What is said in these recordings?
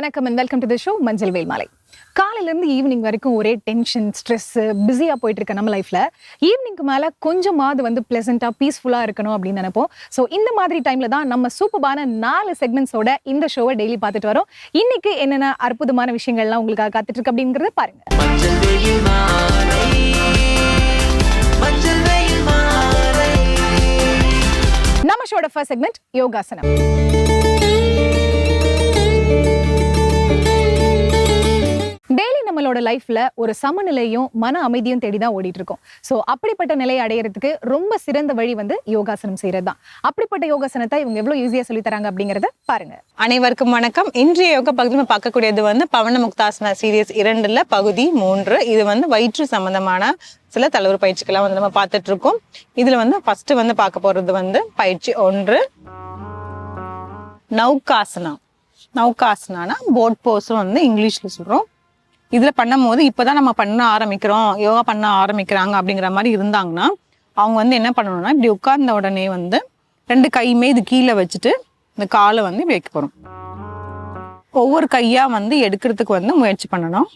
வணக்கம் and welcome to the show மஞ்சள் வேல் மாலை காலையிலேருந்து ஈவினிங் வரைக்கும் ஒரே டென்ஷன் ஸ்ட்ரெஸ் பிஸியாக போயிட்டு இருக்க நம்ம லைஃப்பில் ஈவினிங்க்கு மேலே கொஞ்சமாவது வந்து ப்ளசண்ட்டாக பீஸ்ஃபுல்லாக இருக்கணும் அப்படின்னு நினைப்போம். ஸோ இந்த மாதிரி டைமில் தான் நம்ம சூப்பரான நாலு செக்மெண்ட்ஸோட இந்த ஷோவை டெய்லி பார்த்துட்டு வரோம். இன்னைக்கு என்னென்ன அற்புதமான விஷயங்கள்லாம் உங்களுக்காக காத்துட்டு இருக்கு அப்படிங்கிறத பாருங்க. மஞ்சள் வெயில் மாலை மஞ்சள் வெயில் மாலை நம்ம ஷோட ஃபர்ஸ்ட் செக்மெண்ட் யோகாசனம். லைஃப்ல ஒரு சமநிலையும் மன அமைதியும் தேடி தான் ஓடிட்டு இருக்கோம் ஸோ அப்படிப்பட்ட நிலையை அடையிறதுக்கு ரொம்ப சிறந்த வழி வந்து யோகாசனம் செய்யறது தான் அப்படிப்பட்ட யோகாசனத்தை இவங்க எவ்வளவு ஈஸியா சொல்லி தராங்க அப்படிங்கறத பாருங்க. அனைவருக்கும் வணக்கம். இன்றைய யோக பகுதி நம்ம பார்க்கக்கூடியது வந்து பவன முக்தாசனா சீரியஸ் இரண்டுல பகுதி மூன்று. இது வந்து வயிற்று சம்பந்தமான சில தலைவர் பயிற்சிகள்லாம் வந்து நம்ம பார்த்துட்டு இருக்கோம் இதுல வந்து ஃபர்ஸ்ட் வந்து பார்க்க போறது வந்து பயிற்சி ஒன்று. நௌகாசனா நௌகாசனானா போட் போஸும் வந்து இங்கிலீஷ்ல சொல்றோம். இதுல பண்ணும்போது இப்பதான் நம்ம பண்ண ஆரம்பிக்கிறோம். யோகா பண்ண ஆரம்பிக்கிறாங்க அப்படிங்கிற மாதிரி இருந்தாங்கன்னா அவங்க வந்து என்ன பண்ணணும்னா இப்படி உட்கார்ந்த உடனே வந்து ரெண்டு கையுமே இது கீழே வச்சுட்டு இந்த காலை வந்து இப்படி வைக்க போகிறோம் ஒவ்வொரு கையாக வந்து எடுக்கிறதுக்கு வந்து முயற்சி பண்ணணும்.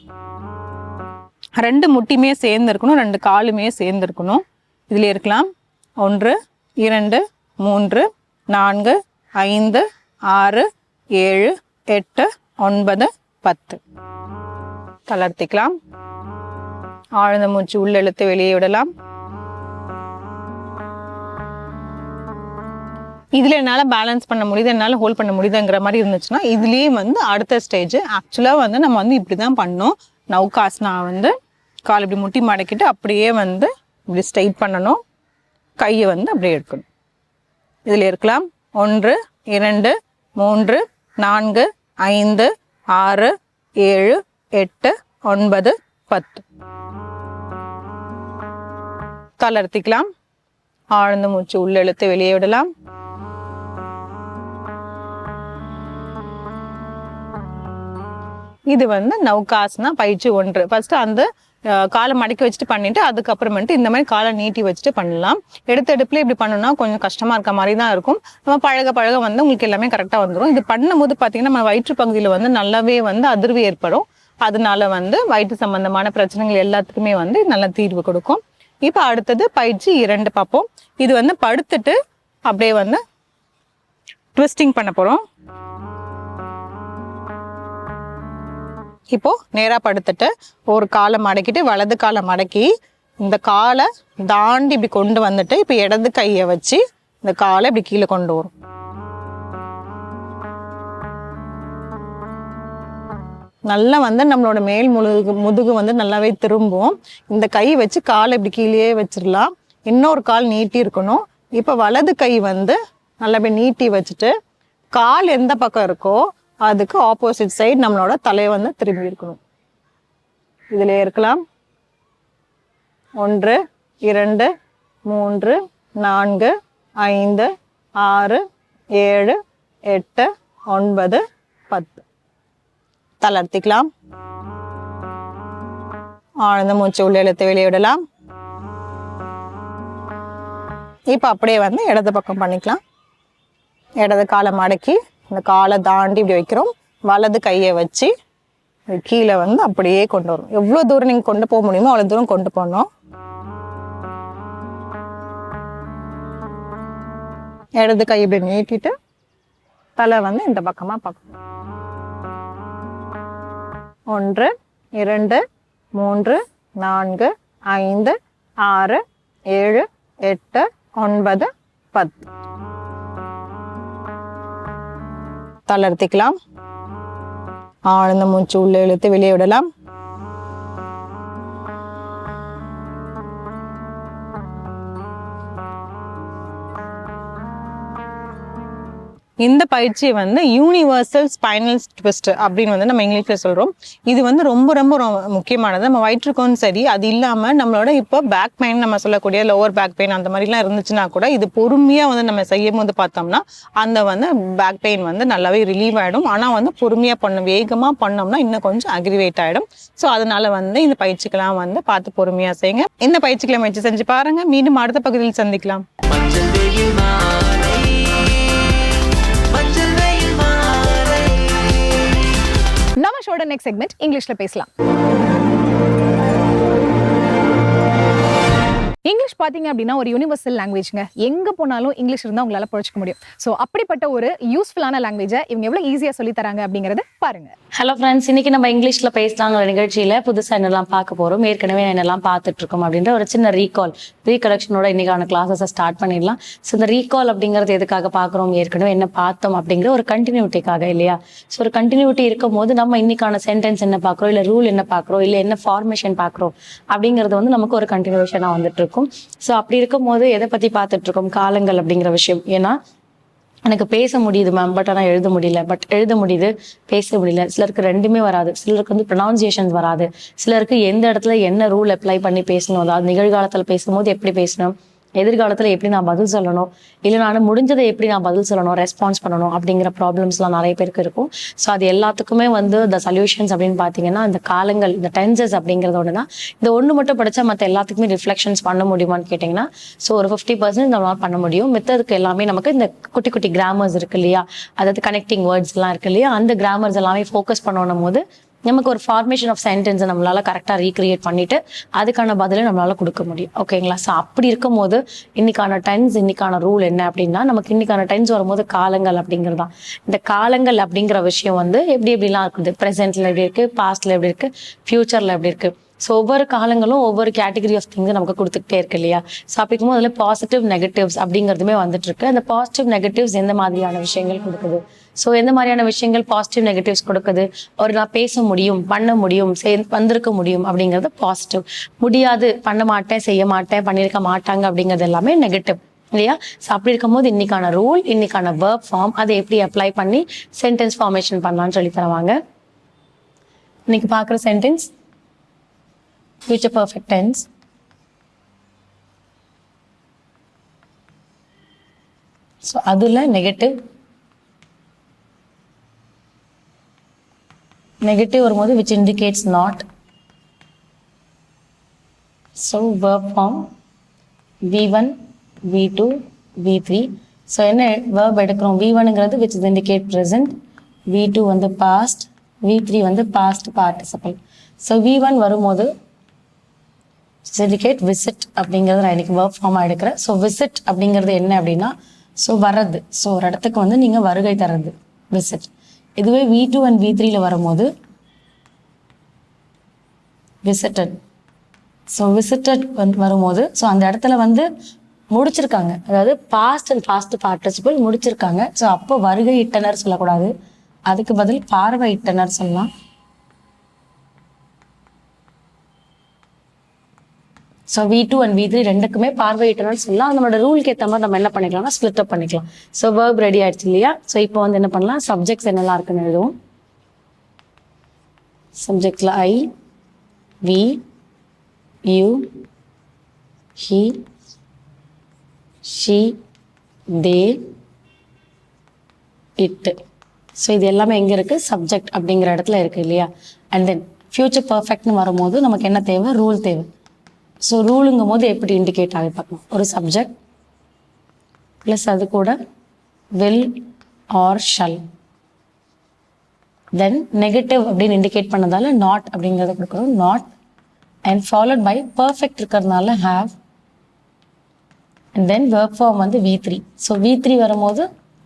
ரெண்டு முட்டியுமே சேர்ந்து இருக்கணும் ரெண்டு காலுமே சேர்ந்துருக்கணும். இதில் இருக்கலாம். ஒன்று இரண்டு மூன்று நான்கு ஐந்து ஆறு ஏழு எட்டு ஒன்பது பத்து. தளர்த்திக்கலாம். ஆழ்ந்த மூச்சு உள்ளெழுத்து வெளியே விடலாம். இதில் என்னால் பேலன்ஸ் பண்ண முடியுது என்னால் ஹோல்ட் பண்ண முடியுதுங்கிற மாதிரி இருந்துச்சுன்னா இதுலேயே வந்து அடுத்த ஸ்டேஜ் ஆக்சுவலாக வந்து நம்ம வந்து இப்படி தான் பண்ணோம் நௌகாஸ்னா வந்து கால் இப்படி முட்டி மடக்கிட்டு அப்படியே வந்து இப்படி ஸ்ட்ரைட் பண்ணணும். கையை வந்து அப்படியே எடுக்கணும். இதில் இருக்கலாம். ஒன்று இரண்டு மூன்று நான்கு ஐந்து ஆறு ஏழு எட்டு ஒன்பது பத்து தளர்த்திக்கலாம் ஆழ்ந்த மூச்சு உள்ளெழுத்து வெளியே விடலாம் இது வந்து நவுகாசனா பயிற்சி ஒன்று ஃபர்ஸ்ட் அந்த காலை மடக்கி வச்சுட்டு பண்ணிட்டு அதுக்கப்புறமேட்டு இந்த மாதிரி காலை நீட்டி வச்சுட்டு பண்ணலாம் எடுத்த எடுப்புல இப்படி பண்ணணும்னா கொஞ்சம் கஷ்டமா இருக்க மாதிரி தான் இருக்கும் நம்ம பழக பழக வந்து உங்களுக்கு எல்லாமே கரெக்டா வந்துடும் இது பண்ணும்போது பாத்தீங்கன்னா நம்ம வயிற்று பகுதியில வந்து நல்லாவே வந்து அதிர்வு ஏற்படும் அதனால வந்து வயிற்று சம்பந்தமான பிரச்சனைகள் எல்லாத்துக்குமே வந்து நல்ல தீர்வு கொடுக்கும். இப்போ அடுத்தது பயிற்சி இரண்டு பார்ப்போம். இது வந்து படுத்துட்டு அப்படியே வந்து ட்விஸ்டிங் பண்ண போகிறோம் இப்போ நேராக படுத்துட்டு ஒரு காலை மடக்கிட்டு வலது காலை மடக்கி இந்த காலை தாண்டி இப்படி கொண்டு வந்துட்டு இப்போ இடது கையை வச்சு இந்த காலை இப்படி கீழே கொண்டு வரும். நல்லா வந்து நம்மளோட மேல் முதுகு முதுகு வந்து நல்லாவே திரும்பும். இந்த கை வச்சு காலை இப்படி கீழே வச்சிடலாம். இன்னொரு கால் நீட்டி இருக்கணும். இப்போ வலது கை வந்து நல்லாவே நீட்டி வச்சுட்டு கால் எந்த பக்கம் இருக்கோ அதுக்கு ஆப்போசிட் சைடு நம்மளோட தலையை வந்து திரும்பி இருக்கணும். இதுல இருக்கலாம். ஒன்று இரண்டு மூன்று நான்கு ஐந்து ஆறு ஏழு எட்டு ஒன்பது தளர்த்திக்கலாம். ஆழ்ந்த மூச்சு உள்ள இழுத்து வெளியிடலாம் இப்போ அப்படியே வந்து இடது பக்கம் பண்ணிக்கலாம். இடது காலை மடக்கி இந்த காலை தாண்டி இப்படி வைக்கிறோம். வலது கையை வச்சு கீழே வந்து அப்படியே கொண்டு வரும் எவ்வளோ தூரம் நீங்கள் கொண்டு போக முடியுமோ அவ்வளோ தூரம் கொண்டு போகணும் இடது கை இப்படி நீட்டிட்டு தலை வந்து இந்த பக்கமாக பார்க்கணும். ஒன்று இரண்டு மூன்று நான்கு ஐந்து ஆறு ஏழு எட்டு ஒன்பது பத்து. தளர்த்திக்கலாம். ஆழ்ந்த மூச்சு உள்ளே இழுத்து வெளியே விடலாம். இந்த பயிற்சி வந்து யூனிவர்சல் ஸ்பைனல் ட்விஸ்ட் அப்படின்னு வந்து நம்ம இங்கிலீஷில் சொல்கிறோம் இது வந்து ரொம்ப ரொம்ப முக்கியமானது. நம்ம வயிற்றுக்கும் சரி அது இல்லாமல் நம்மளோட இப்போ பேக் பெயின் நம்ம சொல்லக்கூடிய லோவர் பேக் பெயின் அந்த மாதிரிலாம் இருந்துச்சுன்னா கூட இது பொறுமையாக வந்து நம்ம செய்யும் போது பார்த்தோம்னா அந்த வந்து பேக் பெயின் வந்து நல்லாவே ரிலீவ் ஆகிடும் ஆனால் வந்து பொறுமையாக பண்ணும் வேகமாக பண்ணோம்னா இன்னும் கொஞ்சம் அக்ரிவேட் ஆகிடும் ஸோ அதனால வந்து இந்த பயிற்சிக்கெல்லாம் வந்து பார்த்து பொறுமையாக செய்யுங்க. இந்த பயிற்சிகளை முயற்சி செஞ்சு பாருங்கள் மீண்டும் அடுத்த பகுதியில் சந்திக்கலாம். நெக்ஸ்ட் செக்மெண்ட் இங்கிலீஷ்ல பேசலாம். இங்கிலீஷ் பார்த்தீங்க அப்படின்னா ஒரு யூனிவர்சல் லாங்குவேஜ்ங்க எங்கே போனாலும் இங்கிலீஷ் இருந்தால் உங்களால் பழச்சிக்க முடியும். ஸோ அப்படிப்பட்ட ஒரு யூஸ்ஃபுல்லான லாங்குவேஜை இவங்க எவ்வளோ ஈஸியாக சொல்லி தராங்க அப்படிங்கறத பாருங்க. ஹலோ ஃப்ரெண்ட்ஸ் இன்னைக்கு நம்ம இங்கிலீஷில் பேசுறாங்க நிகழ்ச்சியில் புதுசாக என்னெல்லாம் பார்க்க போகிறோம் ஏற்கனவே என்னெல்லாம் பார்த்துட்டு இருக்கோம் அப்படின்ற ஒரு சின்ன ரீகால் ரீகலெக்ஷனோட இன்னைக்கான கிளாஸஸை ஸ்டார்ட் பண்ணிடலாம். ஸோ இந்த ரீகால் அப்படிங்கிறது எதுக்காக பார்க்குறோம் ஏற்கனவே என்ன பார்த்தோம் அப்படிங்கிற ஒரு கண்டினியூட்டிக்காக இல்லையா? ஸோ ஒரு கண்டினியூட்டி இருக்கும் போது நம்ம இன்னைக்கான சென்டென்ஸ் என்ன பார்க்குறோம் இல்லை ரூல் என்ன பார்க்குறோம் இல்லை என்ன ஃபார்மேஷன் பார்க்குறோம் அப்படிங்கிறது வந்து நமக்கு ஒரு கண்டினியூஷனாக வந்துட்டு இருக்கும். ஸோ அப்படி இருக்கும் போது எதை பற்றி பார்த்துட்டு இருக்கோம் காலங்கள் அப்படிங்கிற விஷயம். ஏன்னா எனக்கு பேச முடியுது மேம் பட் ஆனால் எழுத முடியல. பட் எழுத முடியுது பேச முடியல. சிலருக்கு ரெண்டுமே வராது. சிலருக்கு வந்து ப்ரொனவுன்சியேஷன்ஸ் வராது. சிலருக்கு எந்த இடத்துல என்ன ரூல் அப்ளை பண்ணி பேசணும்? அதாவது நிகழ்காலத்தில் பேசும்போது எப்படி பேசணும்? எதிர்காலத்தில் எப்படி நான் பதில் சொல்லணும்? இல்லை நான் முடிஞ்சதை எப்படி நான் பதில் சொல்லணும்? ரெஸ்பான்ஸ் பண்ணணும் அப்படிங்கிற ப்ராப்ளம்ஸ்லாம் நிறைய பேருக்கு இருக்கும். ஸோ அது எல்லாத்துக்குமே வந்து இந்த சொல்யூஷன்ஸ் அப்படின்னு பார்த்தீங்கன்னா இந்த காலங்கள் இந்த டென்சஸ் அப்படிங்கிறது ஒன்று தான் இந்த ஒன்று மட்டும் படித்தா மற்ற எல்லாத்துக்குமே ரிஃப்ளெக்ஷன்ஸ் பண்ண முடியுமான்னு கேட்டிங்கன்னா ஸோ ஒரு ஃபிஃப்டி பர்சன்ட் நம்மளால் பண்ண முடியும். மித்ததுக்கு எல்லாமே நமக்கு இந்த குட்டி குட்டி கிராமர்ஸ் இருக்கு இல்லையா? அதாவது கனெக்டிங் வேர்ட்ஸ்லாம் இருக்கு இல்லையா? அந்த கிராமர்ஸ் எல்லாமே ஃபோக்கஸ் பண்ணணும் போது நமக்கு ஒரு ஃபார்மேஷன் ஆஃப் சென்டென்ஸை நம்மளால கரெக்டாக ரீக்ரியேட் பண்ணிட்டு அதுக்கான பதிலை நம்மளால கொடுக்க முடியும். ஓகேங்களா ஸோ அப்படி இருக்கும் போது இன்னைக்கான டென்ஸ் இன்னைக்கான ரூல் என்ன அப்படின்னா நமக்கு இன்னைக்கான டென்ஸ் வரும்போது காலங்கள் அப்படிங்கிறது தான். இந்த காலங்கள் அப்படிங்கிற விஷயம் வந்து எப்படி எப்படிலாம் இருக்குது? ப்ரெசென்ட்ல எப்படி இருக்கு? பாஸ்ட்ல எப்படி இருக்கு? ஃபியூச்சர்ல எப்படி இருக்கு? ஸோ ஒவ்வொரு காலங்களும் ஒவ்வொரு கேட்டகரி ஆஃப் திங்ஸ் நமக்கு கொடுத்துக்கிட்டே இருக்கு இல்லையா? ஸோ அப்படிங்கும்போது அதில் பாசிட்டிவ் நெகட்டிவ்ஸ் அப்படிங்கிறதுமே வந்துட்டு இருக்கு. அந்த பாசிட்டிவ் நெகட்டிவ்ஸ் எந்த மாதிரியான விஷயங்கள் கொடுக்குது? ஸோ எந்த மாதிரியான விஷயங்கள் பாசிட்டிவ் நெகட்டிவ்ஸ் கொடுக்குது? ஒரு நான் பேச முடியும் பண்ண முடியும் வந்திருக்க முடியும் அப்படிங்கிறது பாசிட்டிவ் முடியாது பண்ண மாட்டேன் செய்ய மாட்டேன் பண்ணியிருக்க மாட்டாங்க அப்படிங்கிறது எல்லாமே நெகட்டிவ் இல்லையா? ஸோ அப்படி இருக்கும்போது இன்னைக்கான ரூல் இன்னைக்கான வேர்க் ஃபார்ம் அதை எப்படி அப்ளை பண்ணி சென்டென்ஸ் ஃபார்மேஷன் பண்ணலாம்னு சொல்லி தருவாங்க. இன்னைக்கு பார்க்குற sentence future perfect tense so அதில் நெகட்டிவ் நெகட்டிவ் வரும்போது which indicates not so verb form V one V two V three so என்ன வேர்ப் எடுக்கிறோம்? V ஒனுங்கிறது which is indicate present V two வந்து பாஸ்ட் வி த்ரீ வந்து past participle so V one வரும்போது syndicate visit அப்படிங்கிறது நான் இன்றைக்கி work ஃபார்மாக எடுக்கிறேன். So visit அப்படிங்கிறது என்ன அப்படின்னா ஸோ வர்றது ஸோ ஒரு இடத்துக்கு வந்து நீங்கள் வருகை தர்றது விசிட் இதுவே வி டூ அண்ட் வி த்ரீல வரும்போது விசிட்டட் ஸோ விசிட்டட் வந்து வரும்போது ஸோ அந்த இடத்துல வந்து முடிச்சிருக்காங்க. அதாவது பாஸ்ட் அண்ட் பாஸ்ட் பார்ட்டிசிபிள் முடிச்சிருக்காங்க. ஸோ அப்போ வருகை இட்டனர் சொல்லக்கூடாது. அதுக்கு பதில் பார்வை இட்டனர் சொல்லலாம். So V two and V three ரெண்டுக்குமே பார்வையிட்டனு சொல்லலாம். நம்மளோட ரூலுக்கு ஏற்ற மாதிரி நம்ம என்ன பண்ணிக்கலாம்னா ஸ்பிளிட் அப் பண்ணிக்கலாம். ஸோ வேர்ப் ரெடி ஆயிடுச்சு இல்லையா? ஸோ இப்போ வந்து என்ன பண்ணலாம்? சப்ஜெக்ட்ஸ் என்னெல்லாம் இருக்குன்னு எழுதுவோம். சப்ஜெக்டில் I we you he she they it so இது எல்லாமே எங்கே இருக்குது சப்ஜெக்ட் அப்படிங்கிற இடத்துல இருக்குது இல்லையா? அண்ட் தென் ஃப்யூச்சர் பர்ஃபெக்ட்னு வரும்போது நமக்கு என்ன தேவை? ரூல் தேவை. ஸோ ரூலுங்கும் போது எப்படி இண்டிகேட் ஆகி பார்க்கணும் ஒரு சப்ஜெக்ட் ப்ளஸ் அது கூட will or shall then negative அப்படின்னு இண்டிகேட் பண்ணதால நாட் அப்படிங்கிறத கொடுக்குறோம் not and followed by perfect இருக்கிறதுனால have and then verb form வந்து V three so V three வரும்போது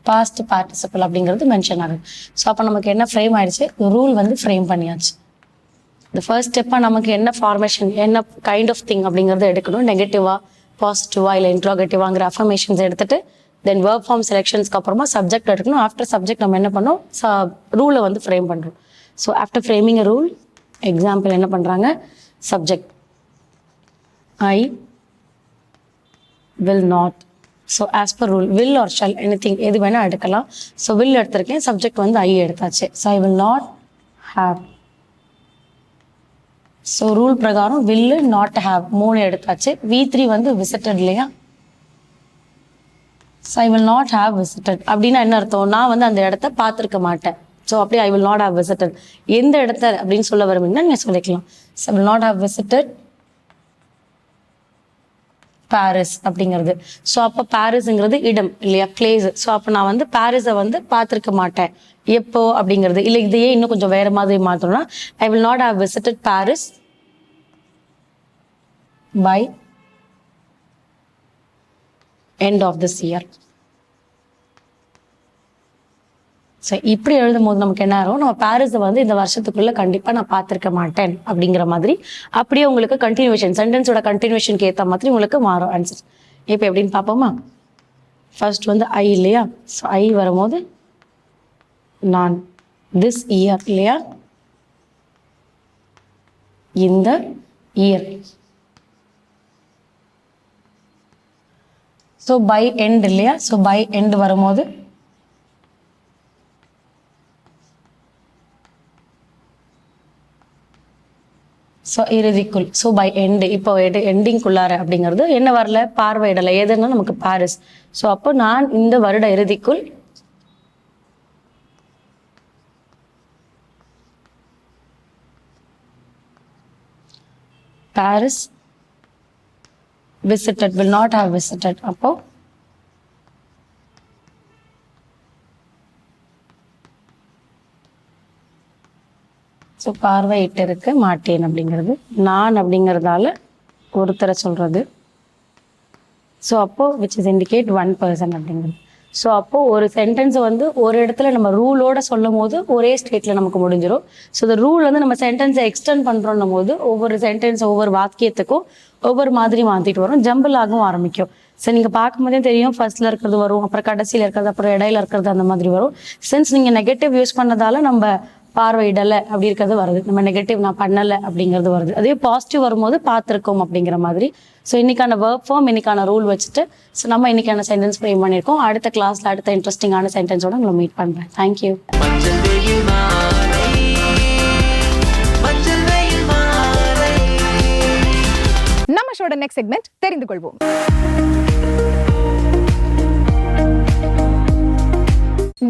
பாஸ்ட் பார்ட்டிசிபிள் அப்படிங்கிறது மென்ஷன் ஆகுது ஸோ அப்போ நமக்கு என்ன ஃப்ரேம் ஆயிடுச்சு? ரூல் வந்து ஃப்ரேம் பண்ணியாச்சு. இந்த ஃபர்ஸ்ட் ஸ்டெப்பாக நமக்கு என்ன ஃபார்மேஷன் என்ன கைண்ட் ஆஃப் திங் அப்படிங்கிறத எடுக்கணும். நெகட்டிவாக பாசிட்டிவாக இல்லை இன்ட்ரோகேட்டிவாங்கிற அஃபர்மேஷன்ஸ் எடுத்துட்டு தென் ஒர்க் ஃபார்ம் செலெக்ஷன்ஸ்க்கு அப்புறமா சப்ஜெக்ட் எடுக்கணும். ஆஃப்டர் சப்ஜெக்ட் நம்ம என்ன பண்ணோம்? ரூலை வந்து ஃப்ரேம் பண்ணுறோம் so after framing rule example என்ன பண்ணுறாங்க subject I will not so as per rule will or shall anything எது வேணால் எடுக்கலாம். ஸோ வில் எடுத்திருக்கேன். சப்ஜெக்ட் வந்து ஐ எடுத்தாச்சு. So I will not have so rule பிரகாரம் வில்லு நாட் ஹாவ் மூணு எடுத்தாச்சு. வி த்ரீ வந்து விசிட்டட் இல்லையா? So I will not have visited அப்படின்னா என்ன அர்த்தம்? நான் வந்து அந்த இடத்த பார்த்துருக்க மாட்டேன். ஸோ அப்படியே I will not have visited எந்த இடத்த அப்படின்னு சொல்ல வருவீங்கன்னா நீங்கள் சொல்லிக்கலாம். So will not have visited Paris அப்படிங்கிறது. ஸோ அப்போ பாரிஸுங்கிறது இடம் இல்லையா? பிளேஸ் ஸோ அப்போ நான் வந்து பாரிஸை வந்து பார்த்துருக்க மாட்டேன். எப்போ அப்படிங்கிறது. இல்லை இதையே இன்னும் கொஞ்சம் வேற மாதிரி மாற்றணும்னா I will not have visited Paris by end of this year so இப்படி எழுதும் போது நமக்கு என்ன ஆகும்? நம்ம பாரிஸை வந்து இந்த வருஷத்துக்குள்ள கண்டிப்பாக நான் பார்த்துருக்க மாட்டேன் அப்படிங்கிற மாதிரி அப்படியே உங்களுக்கு கண்டினியூஷன் சென்டென்ஸோட கண்டினியூஷனுக்கு ஏற்ற மாதிரி உங்களுக்கு மாறும் ஆன்சர் இப்போ எப்படின்னு பார்ப்போமா? ஃபர்ஸ்ட் வந்து ஐ இல்லையா? ஸோ ஐ வரும்போது நான் திஸ் இயர் இல்லையா? இந்த இயர் ஸோ பை எண்ட் இல்லையா? ஸோ பை எண்ட் வரும்போது ஸோ இறுதிக்குள் ஸோ பை எண்டு இப்போ எண்டிங்குள்ளார அப்படிங்கிறது என்ன வரல? பார்வையிடலை எதுன்னா நமக்கு பாரிஸ் ஸோ அப்போ நான் இந்த வருட இறுதிக்குள் Paris visited will not have visited அப்போ ஸோ பார்வையிட்டிருக்கு மாட்டேன் அப்படிங்கிறது. நான் அப்படிங்கிறதால ஒருத்தரை சொல்கிறது ஸோ அப்போது which is indicate one person அப்படிங்கிறது. ஸோ அப்போது ஒரு சென்டென்ஸை வந்து ஒரு இடத்துல நம்ம ரூலோட சொல்லும் போது ஒரே ஸ்டேட்ல நமக்கு முடிஞ்சிடும் ஸோ இந்த ரூல் வந்து நம்ம சென்டென்ஸை எக்ஸ்டெண்ட் பண்ணுறோன்னும் போது ஒவ்வொரு சென்டென்ஸ் ஒவ்வொரு வாக்கியத்துக்கும் ஒவ்வொரு மாதிரி மாற்றிட்டு வரும். ஜம்பிள் ஆகவும் ஆரம்பிக்கும். ஸோ நீங்கள் பார்க்கும்போதே தெரியும் ஃபர்ஸ்ட்ல இருக்கிறது வரும் அப்புறம் கடைசியில் இருக்கிறது அப்புறம் இடையில இருக்கிறது அந்த மாதிரி வரும். சின்ஸ் நீங்கள் நெகட்டிவ் யூஸ் பண்ணதால நம்ம பார்வையிடலை அப்படி இருக்கிறது வருது. நம்ம நெகட்டிவ் நான் பண்ணலை அப்படிங்கிறது வருது. அதே பாசிட்டிவ் வரும்போது பார்த்துருக்கோம் அப்படிங்கிற மாதிரி. ஸோ இன்னைக்கான ஒர்க் ஃபார்ம் இன்னைக்கான ரூல் வச்சுட்டு ஸோ நம்ம இன்னைக்கான சென்டென்ஸ் ஃப்ரேம் பண்ணியிருக்கோம். அடுத்த கிளாஸ்ல அடுத்த இன்ட்ரெஸ்டிங்கான சென்டென்ஸோட உங்களை மீட் பண்ணுறேன் தேங்க்யூ நம்ம ஷோட நெக்ஸ்ட் செக்மெண்ட் தெரிந்து கொள்வோம்.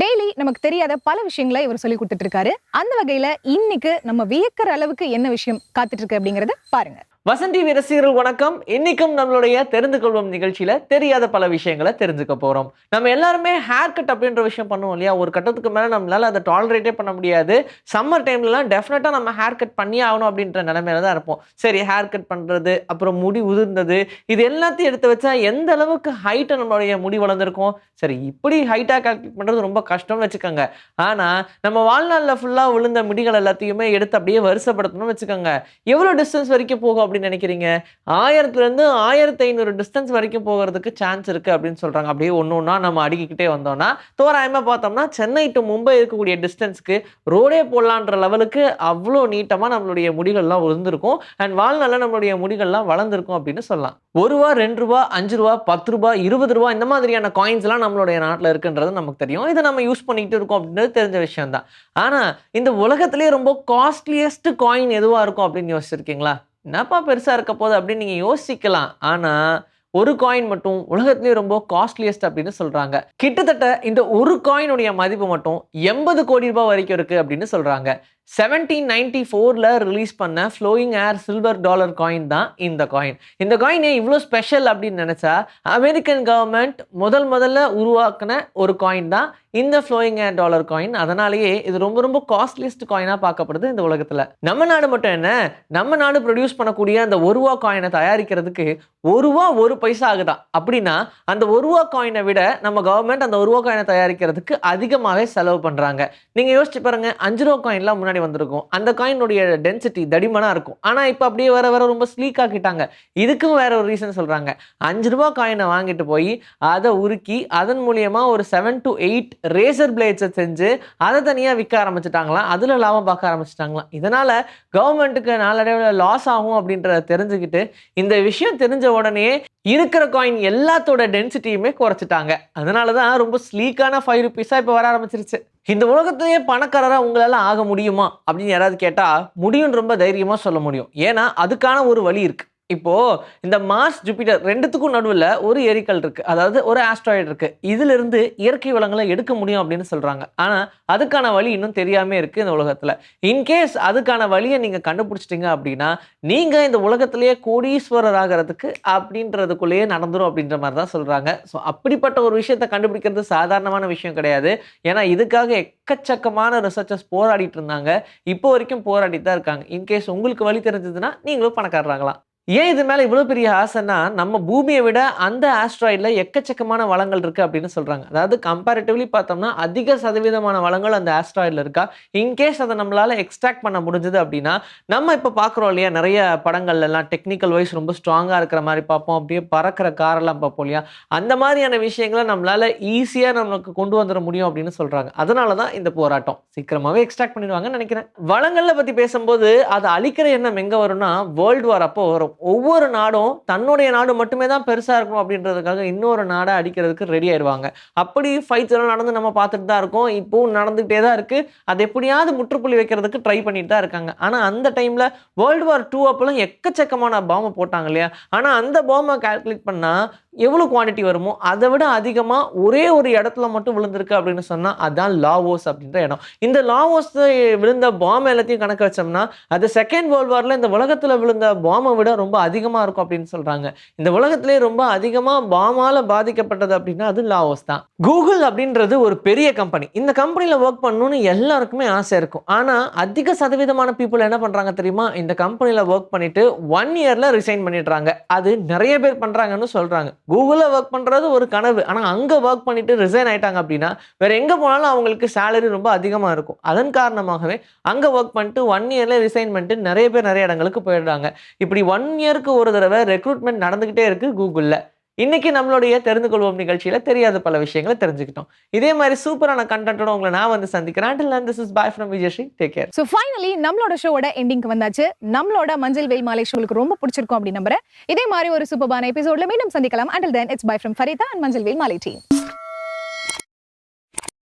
டெய்லி நமக்கு தெரியாத பல விஷயங்களை இவர் சொல்லி கொடுத்துட்டு இருக்காரு. அந்த வகையில இன்னைக்கு நம்ம வியக்கிற அளவுக்கு என்ன விஷயம் காத்துட்டு இருக்கு அப்படிங்கறத பாருங்க. வசந்தி ரசிகர்கள் வணக்கம். இன்னைக்கும் நம்மளுடைய தெரிந்து கொள்வோம் நிகழ்ச்சியில தெரியாத பல விஷயங்களை தெரிஞ்சுக்க போறோம். நம்ம எல்லாருமே ஹேர் கட் அப்படின்ற விஷயம் பண்ணுவோம் இல்லையா? ஒரு கட்டத்துக்கு மேல நம்மளால அதை டாலரேட்டே பண்ண முடியாது. சம்மர் டைம்லலாம் டெஃபினட்டா நம்ம ஹேர் கட் பண்ணி ஆகணும் அப்படின்ற நிலைமையில தான் இருப்போம். சரி ஹேர் கட் பண்றது அப்புறம் முடி உதிர்ந்தது இது எல்லாத்தையும் எடுத்து வச்சா எந்த அளவுக்கு ஹைட்டை நம்மளுடைய முடி வளர்ந்துருக்கும்? சரி இப்படி ஹைட்டா கால்குலேட் பண்றது ரொம்ப கஷ்டம்னு வச்சுக்கோங்க. ஆனா நம்ம வாழ்நாளில் ஃபுல்லா விழுந்த முடிகள் எல்லாத்தையுமே எடுத்து அப்படியே வருஷப்படுத்தணும்னு வச்சுக்கோங்க. எவ்வளோ டிஸ்டன்ஸ் வரைக்கும் போகும் அப்படின்னு நினைக்கிறீங்க? ஆயிரத்துலேருந்து ஆயிரத்தி ஐநூறு டிஸ்டன்ஸ் வரைக்கும் போகிறதுக்கு சான்ஸ் இருக்குது அப்படின்னு சொல்கிறாங்க அப்படியே ஒன்று ஒன்றா நம்ம அடுக்கிக்கிட்டே வந்தோம்னா தோராயமாக பார்த்தோம்னா சென்னை டு மும்பை இருக்கக்கூடிய டிஸ்டன்ஸ்க்கு ரோடே போடலான்ற லெவலுக்கு அவ்வளோ நீட்டமாக நம்மளுடைய முடிகள்லாம் இருந்திருக்கும் அண்ட் வாழ்நாளில் நம்மளுடைய முடிகள்லாம் வளர்ந்துருக்கும் அப்படின்னு சொல்லலாம். ஒரு ரூபா ரெண்டு ரூபா அஞ்சு ரூபா பத்து ரூபா இருபது ரூபா இந்த மாதிரியான காயின்ஸ்லாம் நம்மளுடைய நாட்டில் இருக்குன்றது நமக்கு தெரியும். இதை நம்ம யூஸ் பண்ணிக்கிட்டு இருக்கோம் அப்படின்றது தெரிஞ்ச விஷயம் தான் ஆனால் இந்த உலகத்திலே ரொம்ப காஸ்ட்லியஸ்ட் காயின் எதுவாக இருக்கும் அப்படின்னு யோசிச்சிருக்கீங்களா? என்னப்பா பெருசாக இருக்க போகுது அப்படின்னு நீங்கள் யோசிக்கலாம். ஆனால் ஒரு காயின் மட்டும் உலகத்திலேயே ரொம்ப காஸ்ட்லியஸ்ட் அப்படின்னு சொல்கிறாங்க கிட்டத்தட்ட இந்த ஒரு காயினுடைய மதிப்பு மட்டும் எண்பது கோடி ரூபாய் வரைக்கும் இருக்குது அப்படின்னு சொல்கிறாங்க செவன்டீன் நைன்டி ஃபோரில் ரிலீஸ் பண்ண flowing hair silver dollar coin தான் இந்த காயின் இந்த காயின் இவ்வளோ ஸ்பெஷல் அப்படின்னு நினச்சா அமெரிக்கன் கவர்மெண்ட் முதல் முதல்ல உருவாக்கின ஒரு காயின் தான் இந்த ஃப்ளோயிங் ஏர் டாலர் காயின் அதனாலேயே இது ரொம்ப ரொம்ப காஸ்ட்லியஸ்ட் காயினாக பார்க்கப்படுது இந்த உலகத்தில். நம்ம நாடு மட்டும் என்ன நம்ம நாடு ப்ரொடியூஸ் பண்ணக்கூடிய அந்த ஒரு ரூபா காயினை தயாரிக்கிறதுக்கு ஒரு ரூபா ஒரு பைசா ஆகுதான் அப்படின்னா அந்த ஒரு ரூபா காயினை விட நம்ம கவர்மெண்ட் அந்த ஒரு ரூபா காயினை தயாரிக்கிறதுக்கு அதிகமாகவே செலவு பண்ணுறாங்க நீங்கள் யோசிச்சு பாருங்க அஞ்சு ரூபா காயின்லாம் முன்னாடி வந்திருக்கும். அந்த காயினுடைய டென்சிட்டி தடிமனாக இருக்கும். ஆனால் இப்போ அப்படியே வர வர ரொம்ப ஸ்லீக் ஆக்கிட்டாங்க. இதுக்கும் வேற ஒரு ரீசன் சொல்கிறாங்க அஞ்சு ரூபா காயினை வாங்கிட்டு போய் அதை உருக்கி அதன் மூலியமாக ஒரு செவன் டு எயிட் ரேசர் பிளேட்ஸை செஞ்சு அதை தனியாக விற்க ஆரம்பிச்சிட்டாங்களாம். அதில் லாபம் பார்க்க ஆரம்பிச்சிட்டாங்களாம். இதனால கவர்மெண்ட்டுக்கு நாளடைவில் லாஸ் ஆகும் அப்படின்றத தெரிஞ்சுக்கிட்டு இந்த விஷயம் தெரிஞ்ச உடனே இருக்கிற காயின் எல்லாத்தோட டென்சிட்டியுமே குறைச்சிட்டாங்க. அதனால தான் ரொம்ப ஸ்லீக்கான ஃபைவ் ருபீஸாக இப்போ வர ஆரம்பிச்சிருச்சு. இந்த உலகத்திலேயே பணக்காரராக உங்களால் ஆக முடியுமா? அப்படின்னு யாராவது கேட்டால் முடியும்னு ரொம்ப தைரியமாக சொல்ல முடியும். ஏன்னா அதுக்கான ஒரு வழி இருக்குது இப்போ இந்த மார்ஸ் ஜூபிட்டர் ரெண்டுத்துக்கும் நடுவில் ஒரு எரிக்கல் இருக்கு. அதாவது ஒரு ஆஸ்ட்ராய்டு இருக்கு. இதுல இருந்து இயற்கை வளங்களை எடுக்க முடியும் அப்படின்னு சொல்றாங்க. ஆனா அதுக்கான வழி இன்னும் தெரியாம இருக்கு இந்த உலகத்துல. இன்கேஸ் அதுக்கான வழியை நீங்க கண்டுபிடிச்சிட்டீங்க அப்படின்னா நீங்க இந்த உலகத்திலேயே கோடீஸ்வரர் ஆகிறதுக்கு அப்படின்றதுக்குள்ளேயே நடந்துரும் அப்படின்ற மாதிரி தான் சொல்றாங்க. ஸோ அப்படிப்பட்ட ஒரு விஷயத்தை கண்டுபிடிக்கிறது சாதாரணமான விஷயம் கிடையாது. ஏன்னா இதுக்காக எக்கச்சக்கமான ரிசர்ச்சர்ஸ் போராடிட்டு இருந்தாங்க. இப்போ வரைக்கும் போராடி தான் இருக்காங்க இன்கேஸ் உங்களுக்கு வழி தெரிஞ்சதுன்னா நீங்களும் பணக்காரராகலாம் ஏன் இது மேலே இவ்வளோ பெரிய ஆசைன்னா நம்ம பூமியை விட அந்த ஆஸ்ட்ராய்டில் எக்கச்சக்கமான வளங்கள் இருக்குது அப்படின்னு சொல்கிறாங்க அதாவது கம்பேரிட்டிவ்லி பார்த்தோம்னா அதிக சதவீதமான வளங்கள் அந்த ஆஸ்ட்ராய்டில் இருக்கா? இன்கேஸ் அதை நம்மளால் எக்ஸ்ட்ராக்ட் பண்ண முடிஞ்சது அப்படின்னா நம்ம இப்போ பார்க்குறோம் இல்லையா நிறைய படங்கள்ல எல்லாம் டெக்னிக்கல் வைஸ் ரொம்ப ஸ்ட்ராங்காக இருக்கிற மாதிரி பார்ப்போம். அப்படியே பறக்கிற காரெல்லாம் பார்ப்போம் இல்லையா? அந்த மாதிரியான விஷயங்களை நம்மளால் ஈஸியாக நமக்கு கொண்டு வந்துட முடியும் அப்படின்னு சொல்கிறாங்க அதனால தான் இந்த போராட்டம். சீக்கிரமாகவே எக்ஸ்ட்ராக்ட் பண்ணிடுவாங்கன்னு நினைக்கிறேன். வளங்களை பற்றி பேசும்போது அதை அழிக்கிற எண்ணம் எங்கே வரும்னா வேர்ல்டு வார் அப்போ வரும். ஒவ்வொரு நாடும் தன்னுடைய நாடு மட்டுமே தான் பெருசாக இருக்கணும் அப்படின்றதுக்காக இன்னொரு நாடை அடிக்கிறதுக்கு ரெடி ஆயிடுவாங்க. அப்படி ஃபைட்ஸ் எல்லாம் நடந்து நம்ம பார்த்துட்டு தான் இருக்கோம். இப்போவும் நடந்துகிட்டே தான் இருக்குது அது எப்படியாவது முற்றுப்புள்ளி வைக்கிறதுக்கு ட்ரை பண்ணிட்டு தான் இருக்காங்க. ஆனால் அந்த டைமில் வேர்ல்டு வார் டூ அப்போலாம் எக்கச்சக்கமான பாம்பை போட்டாங்க இல்லையா? ஆனால் அந்த பாம்பை கால்குலேட் பண்ணால் எவ்வளோ குவாண்டிட்டி வருமோ அதை விட அதிகமாக ஒரே ஒரு இடத்துல மட்டும் விழுந்திருக்கு அப்படின்னு சொன்னால் அதான் லாவோஸ் அப்படின்ற இடம். இந்த லாவோஸ் விழுந்த பாம்பு எல்லாத்தையும் கணக்கு வச்சோம்னா அது செகண்ட் வேர்ல்டு வாரில் இந்த உலகத்தில் விழுந்த பாம்பை விட ரொம்ப ரொம்ப அதிகமாக இருக்கும் அப்படின்னு சொல்கிறாங்க இந்த உலகத்திலே ரொம்ப அதிகமாக பாமால பாதிக்கப்பட்டது அப்படின்னா அது லாவோஸ் தான். கூகுள் அப்படின்றது ஒரு பெரிய கம்பெனி இந்த கம்பெனியில் ஒர்க் பண்ணணும்னு எல்லாருக்குமே ஆசை இருக்கும். ஆனால் அதிக சதவீதமான பீப்புள் என்ன பண்ணுறாங்க தெரியுமா? இந்த கம்பெனியில் ஒர்க் பண்ணிட்டு ஒன் இயரில் ரிசைன் பண்ணிடுறாங்க. அது நிறைய பேர் பண்ணுறாங்கன்னு சொல்கிறாங்க கூகுளில் ஒர்க் பண்ணுறது ஒரு கனவு. ஆனால் அங்கே ஒர்க் பண்ணிட்டு ரிசைன் ஆயிட்டாங்க அப்படின்னா வேற எங்கே போனாலும் அவங்களுக்கு சேலரி ரொம்ப அதிகமாக இருக்கும். அதன் காரணமாகவே அங்கே ஒர்க் பண்ணிட்டு ஒன் இயரில் ரிசைன் பண்ணிட்டு நிறைய பேர் நிறைய இடங்களுக்கு போயிடுறாங்க. இப்படி ஒன் இயருக்கு ஒரு தடவை ரெக்ரூட்மெண்ட் நடந்துக்கிட்டே இருக்கு கூகுளில் இன்னைக்கு நம்மளுடைய தெரிந்து கொள்வோம் நிகழ்ச்சியில் தெரியாத பல விஷயங்களை தெரிஞ்சுக்கிட்டோம். இதே மாதிரி சூப்பரான கண்டென்ட்டோட உங்களை நான் வந்து சந்திக்கிறேன். And then, this is bye Vijayasri take care so finally நம்மளோட ஷோட எண்டிங்க்கு வந்தாச்சு. நம்மளோட மஞ்சள் வெயில் மாலை ஷோலுக்கு ரொம்ப பிடிச்சிருக்கும் அப்படின்னு நம்புறேன். இதே மாதிரி ஒரு சூப்பரான எபிசோட்ல மீண்டும் சந்திக்கலாம். Until then it's bye from Farida and மஞ்சள் வெயில் மாலை டீம்